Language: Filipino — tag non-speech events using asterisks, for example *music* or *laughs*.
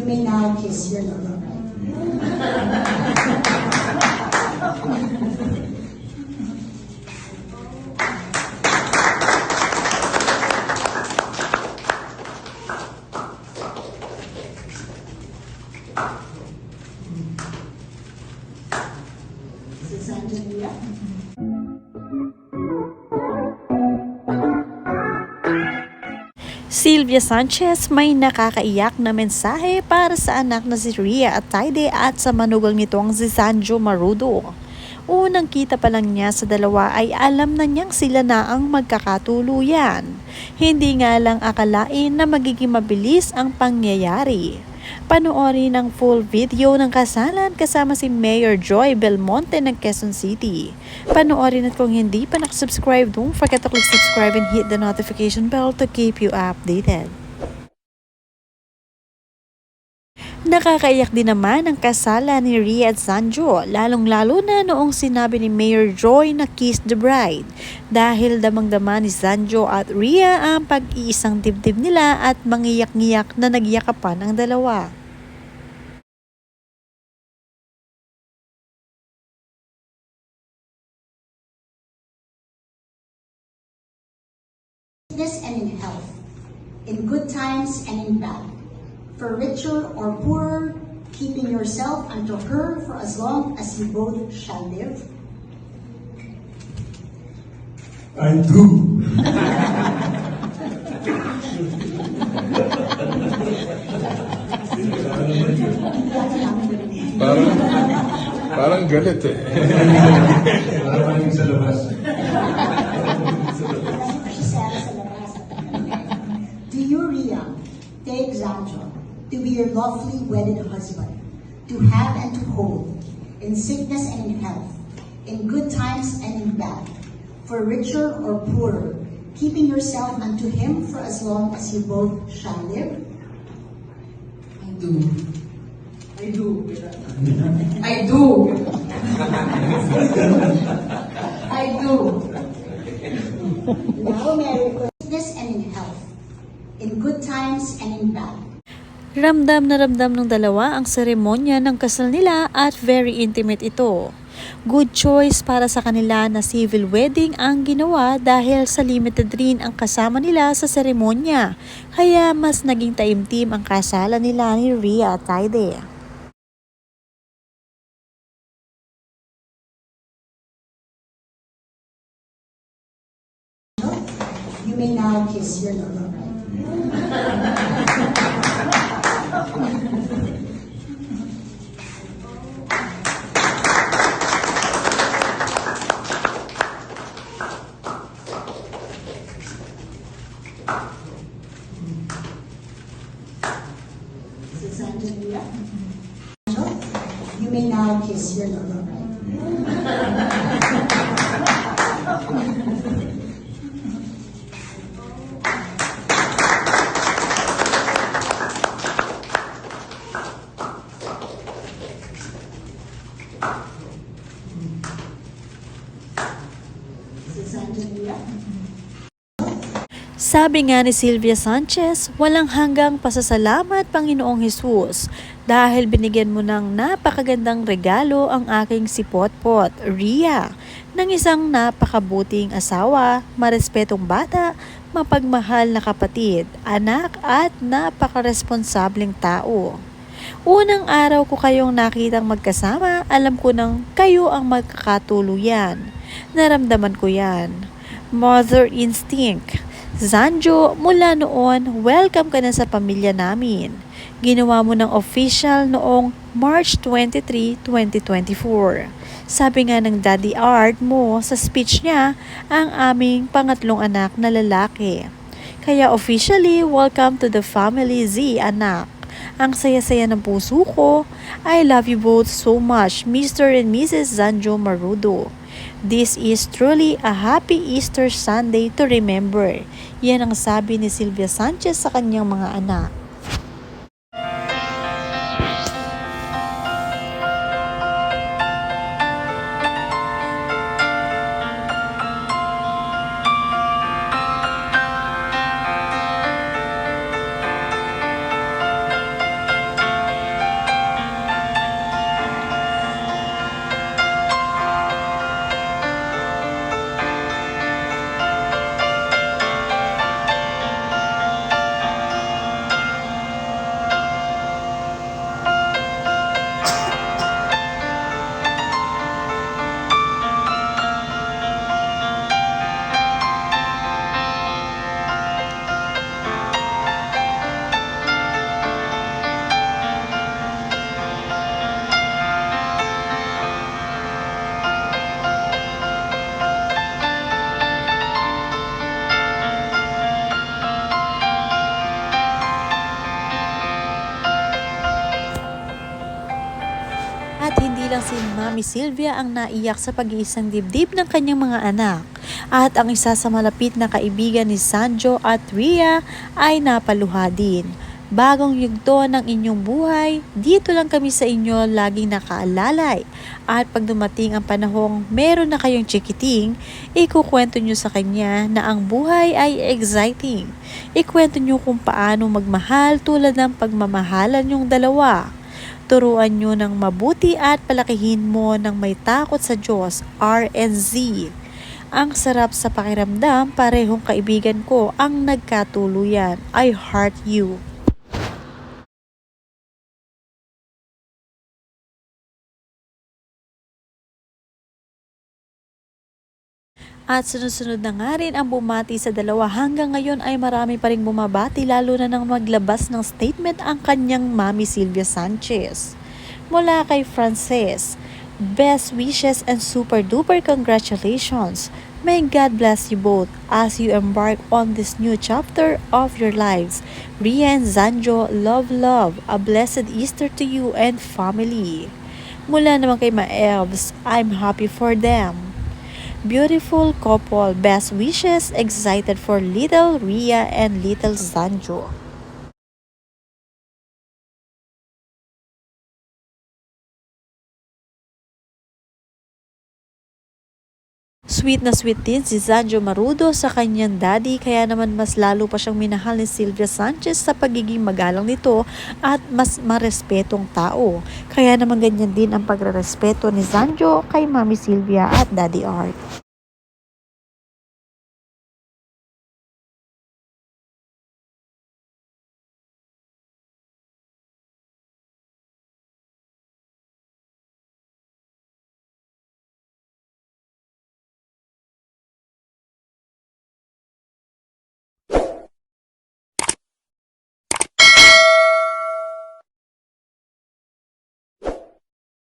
You may now kiss your lover. Susanna Sylvia Sanchez may nakakaiyak na mensahe para sa anak na si Ria at Taide at sa manugang nitong si Sanjo Marudo. Unang kita pa lang niya sa dalawa ay alam na niyang sila na ang magkakatuluyan. Hindi nga lang akalain na magiging mabilis ang pangyayari. Panoorin ang full video ng kasalan kasama si Mayor Joy Belmonte ng Quezon City. Panoorin at kung hindi pa nakasubscribe, don't forget to click subscribe and hit the notification bell to keep you updated. Nakakaiyak din naman ang kasalan ni Ria at Sanjo, lalong-lalo na noong sinabi ni Mayor Joy na kiss the bride. Dahil damang-dama ni Sanjo at Ria ang pag-iisang dibdib nila at mangiyak-ngiyak na nagyakapan ang dalawa. sickness and in health, in good times and in bad, for richer or poorer, keeping yourself unto her for as long as you both shall live. I do. Parang, parang galit eh. Parang sa labas. Sa labas. Do you, Ria, take Zanjo to be your lawfully wedded husband, to have and to hold, in sickness and in health, in good times and in bad, for richer or poorer, keeping yourself unto him for as long as you both shall live? I do. I do. I do. *laughs* I do. Now, Mary, sickness and in health, in good times and in bad, Ramdam na ramdam ng dalawa ang seremonya ng kasal nila at very intimate ito. Good choice para sa kanila na civil wedding ang ginawa dahil sa limited rin ang kasama nila sa seremonya. Kaya mas naging taimtim ang kasalan nila ni Rhea at Taide. you may now kiss your lover. You may now kiss your lover. Susanna Sabi nga ni Sylvia Sanchez, walang hanggang pasasalamat Panginoong Hesus dahil binigyan mo ng napakagandang regalo ang aking sipot-pot, Ria, ng isang napakabuting asawa, marespetong bata, mapagmahal na kapatid, anak at napakaresponsableng tao. Unang araw ko kayong nakitang magkasama, alam ko nang kayo ang magkakatuluyan. Naramdaman ko yan. Mother instinct. Zanjo, mula noon, welcome ka na sa pamilya namin. Ginawa mo ng official noong March 23, 2024. Sabi nga ng Daddy Art mo sa speech niya, ang aming pangatlong anak na lalaki. Kaya officially, welcome to the family Z, anak. Ang saya-saya ng puso ko. I love you both so much, Mr. and Mrs. Zanjo Marudo. This is truly a happy Easter Sunday to remember. Yan ang sabi ni Sylvia Sanchez sa kanyang mga anak. Lang si Mami Sylvia ang naiyak sa pag-iisang dibdib ng kanyang mga anak. At ang isa sa malapit na kaibigan ni Sanjo at Rhea ay napaluha din. Bagong yugto ng inyong buhay, dito lang kami sa inyo laging nakaalalay. At pag dumating ang panahong meron na kayong chikiting, ikukwento nyo sa kanya na ang buhay ay exciting. Ikwento nyo kung paano magmahal tulad ng pagmamahalan yung dalawa. Turuan nyo ng mabuti at palakihin mo ng may takot sa Diyos, RNZ. Ang sarap sa pakiramdam, parehong kaibigan ko ang nagkatuluyan. I heart you. At sunod-sunod na nga rin ang bumati sa dalawa hanggang ngayon ay marami pa rin bumabati lalo na nang maglabas ng statement ang kanyang mami Silvia Sanchez. Mula kay Frances, best wishes and super duper congratulations. May God bless you both as you embark on this new chapter of your lives. Ria and Zanjo, love love. A blessed Easter to you and family. Mula naman kay Maevs, I'm happy for them. Beautiful couple, best wishes, excited for little Ria and little Zanjo. Sweet na sweet din si Zanjo Marudo sa kanyang daddy kaya naman mas lalo pa siyang minahal ni Sylvia Sanchez sa pagiging magalang nito at mas marespetong tao. Kaya naman ganyan din ang pagrerespeto ni Zanjo kay Mami Sylvia at Daddy Art.